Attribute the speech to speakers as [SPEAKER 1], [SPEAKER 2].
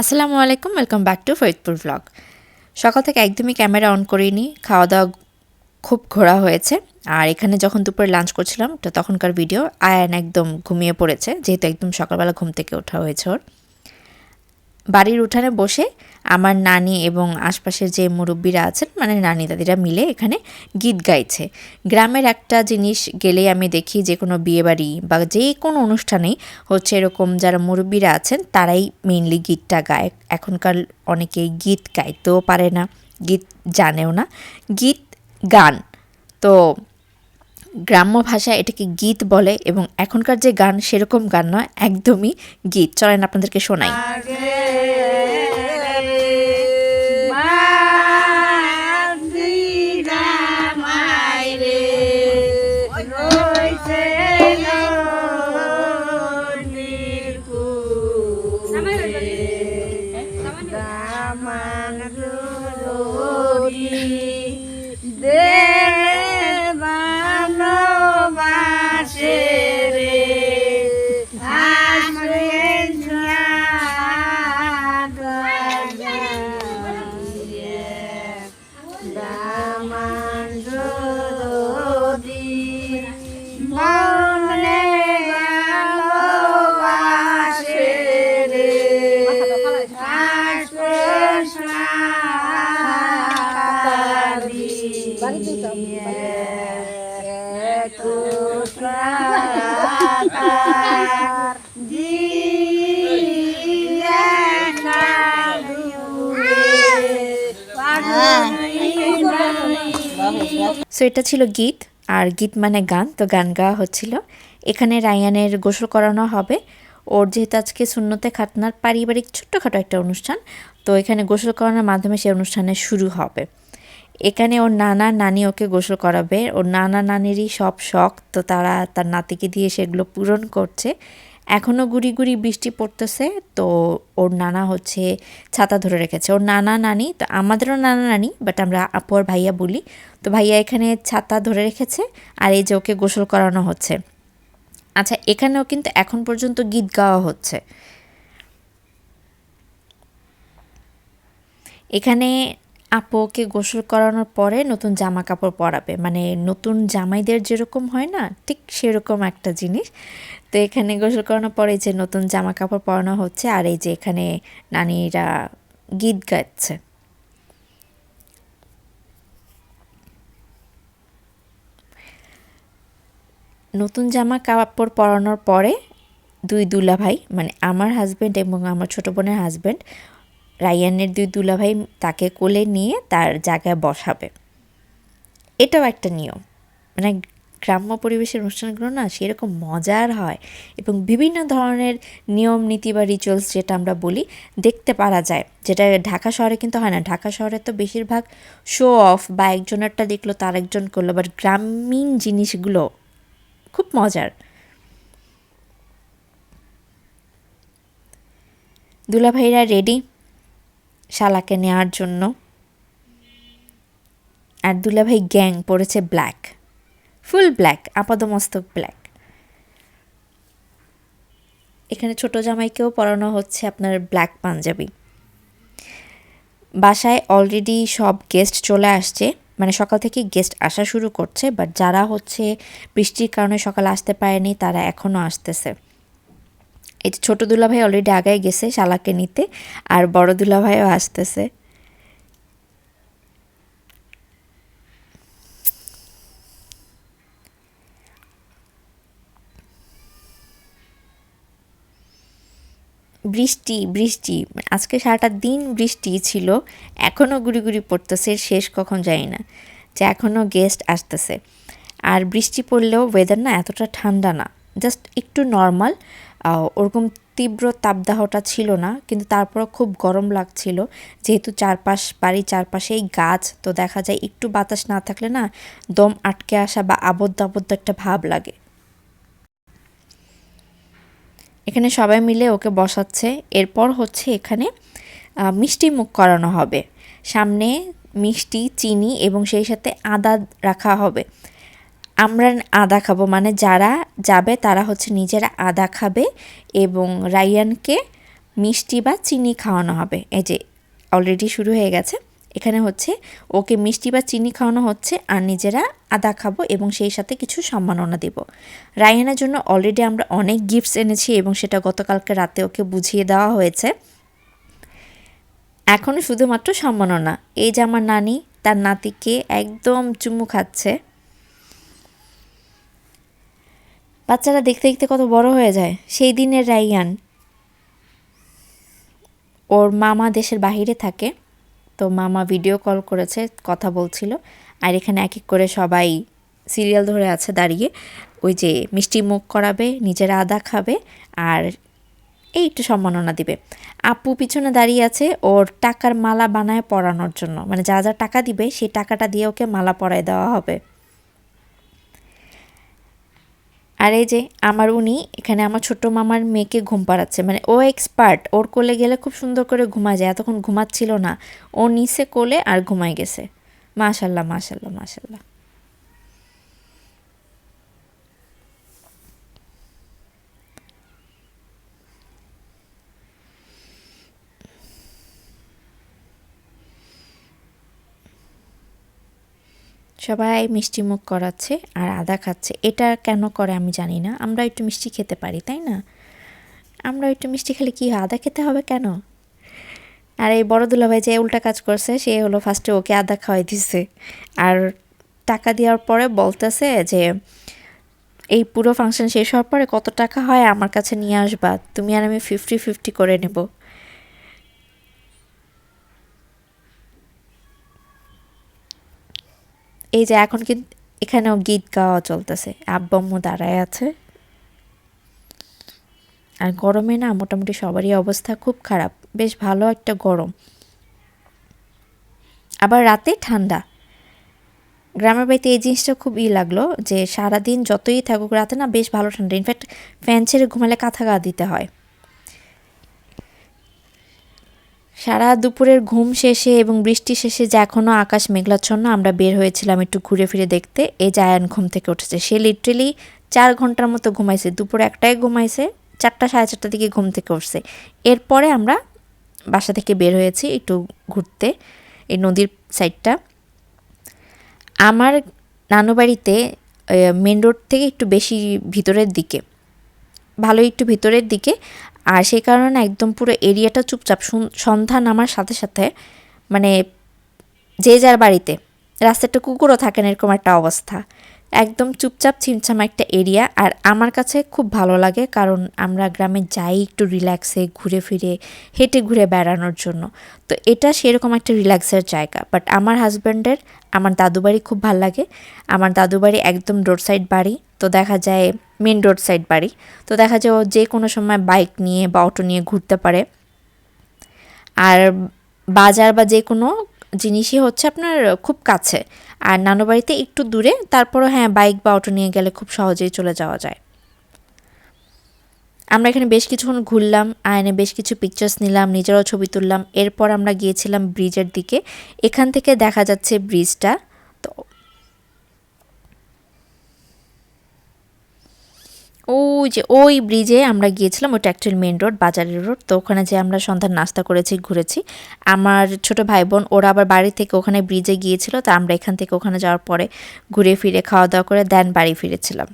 [SPEAKER 1] আসসালামু আলাইকুম welcome back to Faridpur blog সকাল থেকে একদমই ক্যামেরা অন করিনি খাওয়া দাওয়া খুব ঘোরা হয়েছে। আর এখানে যখন দুপুরে লাঞ্চ করছিলাম, তো তখনকার ভিডিও আয়ান একদম ঘুমিয়ে পড়েছে, যেহেতু একদম সকালবেলা ঘুম থেকে ওঠা হয়েছে ওর। বাড়ির উঠানে বসে আমার নানি এবং আশপাশের যে মুরব্বীরা আছেন মানে নানি দাদিরা মিলে এখানে গীত গাইছে। গ্রামের একটা জিনিস গেলেই আমি দেখি যে কোনো বিয়েবাড়ি বা যে কোনো অনুষ্ঠানেই হচ্ছে এরকম যারা মুরব্বীরা আছেন, তারাই মেইনলি গীতটা গায়। এখনকার অনেকেই গীত গাইতেও পারে না, গীত জানেও না। গীত, গান। তো গ্রাম্য ভাষায় এটাকে গীত বলে এবং এখনকার যে গান সেরকম গান নয়, একদমই গীত। চলেন আপনাদেরকে শোনাই। এটা ছিল গীত, আর গীত মানে গান, তো গান গাওয়া হচ্ছিল। এখানে রায়ানের গোসল করানো হবে। ওর যেহেতু আজকে শূন্যতে খাতনার পারিবারিক ছোট্টখাটো একটা অনুষ্ঠান, তো এখানে গোসল করানোর মাধ্যমে সেই অনুষ্ঠানে শুরু হবে। এখানে ওর নানা নানি ওকে গোসল করাবে। ওর নানা নানিরই সব শখ, তো তারা তার নাতিকে দিয়ে সেগুলো পূরণ করছে। এখনও গুড়ি গুড়ি বৃষ্টি পড়তেছে, তো ওর নানা হচ্ছে ছাতা ধরে রেখেছে। ওর নানা নানি, তো আমাদেরও নানা নানি বাট আমরা আপু আর ভাইয়া বলি। তো ভাইয়া এখানে ছাতা ধরে রেখেছে, আর এই যে ওকে গোসল করানো হচ্ছে। আচ্ছা এখানেও কিন্তু এখন পর্যন্ত গীত গাওয়া হচ্ছে। এখানে আপুকে গোসল করানোর পরে নতুন জামা কাপড় পরাবে। মানে নতুন জামাইদের যেরকম হয় না, ঠিক সেরকম একটা জিনিস। তো এখানে গোসল করানোর পরে যে নতুন জামা কাপড় পরানো হচ্ছে, আর এই যে এখানে নানিরা গীত গাচ্ছে। নতুন জামা কাপড় পরানোর পরে দুই দুলা ভাই মানে আমার হাজব্যান্ড এবং আমার ছোটো বোনের হাজব্যান্ড রায়ানের দুই দুলাভাই তাকে কোলে নিয়ে তার জায়গায় বসাবে। এটাও একটা নিয়ম। মানে গ্রাম্য পরিবেশের অনুষ্ঠানগুলো না সেরকম মজার হয় এবং বিভিন্ন ধরনের নিয়ম, নীতি বা রিচুয়ালস যেটা আমরা বলি, দেখতে পারা যায়। যেটা ঢাকা শহরে কিন্তু হয় না। ঢাকা শহরে তো বেশিরভাগ শো অফ বা একজনেরটা দেখল, তার একজন করল বাট গ্রামীণ জিনিসগুলো খুব মজার। দুলাভাইরা রেডি শালাকে নেওয়ার জন্য। আর দুলাভাই গ্যাং, পড়েছে ব্ল্যাক। ফুল ব্ল্যাক, আপাদমস্তক ব্ল্যাক। এখানে ছোট জামাইকেও পরানো হচ্ছে আপনার ব্ল্যাক পাঞ্জাবি। বাসায় অলরেডি সব গেস্ট চলে আসছে। মানে সকাল থেকে গেস্ট আসা শুরু করছে বাট যারা হচ্ছে বৃষ্টির কারণে সকালে আসতে পারেনি, তারা এখনও আসতেছে। এই যে ছোটো দুলাভাই অলরেডি আগায় গেছে শালাকে নিতে, আর বড় দুলাভাইও আসতেছে। বৃষ্টি বৃষ্টি, আজকে সারাটা দিন বৃষ্টি ছিল এখনও গুড়ি গুড়ি পড়তেছে, শেষ কখন যাই না, যে এখনও গেস্ট আসতেছে। আর বৃষ্টি পড়লেও ওয়েদার না এতটা ঠান্ডা না জাস্ট একটু নর্মাল ওরকম তীব্র তাপদাহটা ছিল না, কিন্তু তারপরও খুব গরম লাগছিল। যেহেতু চারপাশ, বাড়ির চারপাশেই গাছ, তো দেখা যায় একটু বাতাস না থাকলে না দম আটকে আসা বা আবদ্ধ আবদ্ধ একটা ভাব লাগে। এখানে সবাই মিলে ওকে বসাচ্ছে। এরপর হচ্ছে এখানে মিষ্টি মুখ করানো হবে। সামনে মিষ্টি, চিনি এবং সেই সাথে আদা রাখা হবে। আমরা আদা খাব। মানে যারা যাবে, তারা হচ্ছে নিজেরা আদা খাবে এবং রায়ানকে মিষ্টি বা চিনি খাওয়ানো হবে। এই যে অলরেডি শুরু হয়ে গেছে। এখানে হচ্ছে ওকে মিষ্টি বা চিনি খাওয়ানো হচ্ছে, আর নিজেরা আদা খাব এবং সেই সাথে কিছু সম্মাননা দেব। রায়হানের জন্য অলরেডি আমরা অনেক গিফটস এনেছি এবং সেটা গতকালকে রাতে ওকে বুঝিয়ে দেওয়া হয়েছে। এখন শুধুমাত্র সম্মাননা। এই যে আমার নানি, তার নাতিকে একদম চুমু খাচ্ছে। বাচ্চারা দেখতে দেখতে কত বড় হয়ে যায়। সেই দিনের রাইয়ান। ওর মামা দেশের বাহিরে থাকে। তো মামা ভিডিও কল করেছে, কথা বলছিল। আর এখানে এক এক করে সবাই সিরিয়াল ধরে আছে দাঁড়িয়ে। ওই যে মিষ্টি মুখ করাবে, নিজেরা আদা খাবে আর এই একটু সম্মাননা দিবে। আপু পিছনে দাঁড়িয়ে আছে ওর টাকার মালা বানায় পরানোর জন্য। মানে যা যা টাকা দিবে, সেই টাকাটা দিয়ে ওকে মালা পরায় দেওয়া হবে। আর এই যে আমার উনি, এখানে আমার ছোট মামার মেয়েকে ঘুম পাড়াচ্ছে। মানে ও এক্সপার্ট ওর কোলে গেলে খুব সুন্দর করে ঘুমা যায়, এতক্ষণ ঘুমাচ্ছিল না। ও নিচে কোলে আর ঘুমাই গেছে। মাশাল্লাহ মাশাল্লাহ মাশাল্লাহ। সবাই মিষ্টি মুখ করাচ্ছে আর আদা খাচ্ছে। এটা কেন করে আমি জানি না। আমরা একটু মিষ্টি খেতে পারি, তাই না? আমরা একটু মিষ্টি খেলে কি আদা খেতে হবে কেন? আর এই বড় দুলাভাই যে উল্টা কাজ করছে, সে হলো ফার্স্টে ওকে আদা খাওয়াই দিছে। আর টাকা দেওয়ার পরে বলতেছে যে, এই পুরো ফাংশন শেষ হওয়ার পরে কত টাকা হয় আমার কাছে নিয়ে আসবা। তুমি আর আমি ফিফটি ফিফটি করে নেব। এই যে এখন কিন্তু এখানেও গীত গাওয়া চলতেছে। আব্বাম্মু দাঁড়ায় আছে। আর গরমে না মোটামুটি সবারই অবস্থা খুব খারাপ। বেশ ভালো একটা গরম। আবার রাতে ঠান্ডা। গ্রামের বাড়িতে এই জিনিসটা খুব ই লাগল যে সারাদিন যতই থাকুক রাতে না বেশ ভালো ঠান্ডা। ইনফ্যাক্ট ফ্যান ছেড়ে ঘুমালে কাঁথা গা দিতে হয়। সারা দুপুরের ঘুম শেষে এবং বৃষ্টি শেষে যে এখনও আকাশ মেঘলাচ্ছন্ন, আমরা বের হয়েছিলাম একটু ঘুরে ফিরে দেখতে। এই জায়ান ঘুম থেকে উঠেছে। সে লিটারেলি চার ঘণ্টার মতো ঘুমাইছে। দুপুর একটায় ঘুমাইছে, চারটা সাড়ে চারটার দিকে ঘুম থেকে উঠছে। এরপরে আমরা বাসা থেকে বের হয়েছি একটু ঘুরতে, এই নদীর সাইডটা আমার নানু বাড়িতে মেন রোড থেকে একটু বেশি ভিতরের দিকে ভালো একটু ভিতরের দিকে। আর সেই কারণে একদম পুরো এরিয়াটা চুপচাপ সন্ধ্যা নামার সাথে সাথে মানে যে যার বাড়িতে রাস্তাটা কুকুরও থাকেন এরকম একটা অবস্থা। একদম চুপচাপ ছিমছাম একটা এরিয়া আর আমার কাছে খুব ভালো লাগে কারণ আমরা গ্রামে যাই একটু রিল্যাক্সে, ঘুরে ফিরে, হেঁটে ঘুরে বেড়ানোর জন্য। তো এটা সেরকম একটা রিল্যাক্সের জায়গা। বাট আমার হাজব্যান্ডের, আমার দাদু বাড়ি খুব ভালো লাগে। আমার দাদু বাড়ি একদম রোড সাইড বাড়ি। তো দেখা যায় মেন রোড সাইড বাড়ি। তো দেখা যায় ও যে কোনো সময় বাইক নিয়ে বা অটো নিয়ে ঘুরতে পারে। আর বাজার বা যে কোনো জিনিসই হচ্ছে আপনার খুব কাছে। আর নানোবাড়িতে একটু দূরে, তারপরও হ্যাঁ বাইক বা অটো নিয়ে গেলে খুব সহজেই চলে যাওয়া যায়। আমরা এখানে বেশ কিছুক্ষণ ঘুরলাম, আয়নে বেশ কিছু পিকচার্স নিলাম, নিজেরাও ছবি তুললাম। এরপর আমরা গিয়েছিলাম ব্রিজের দিকে। এখান থেকে দেখা যাচ্ছে ব্রিজটা তো ওই যে ওই ব্রিজে আমরা গিয়েছিলাম ওটা অ্যাকচুয়ালি মেন রোড বাজারের রোড তো ওখানে যে আমরা সন্ধ্যার নাস্তা করেছি, ঘুরেছি। আমার ছোট ভাই বোন ওরা আবার বাড়ি থেকে ওখানে ব্রিজে গিয়েছিল, তো আমরা এখান থেকে ওখানে যাওয়ার পরে ঘুরে ফিরে খাওয়া দাওয়া করে দেন বাড়ি ফিরেছিলাম।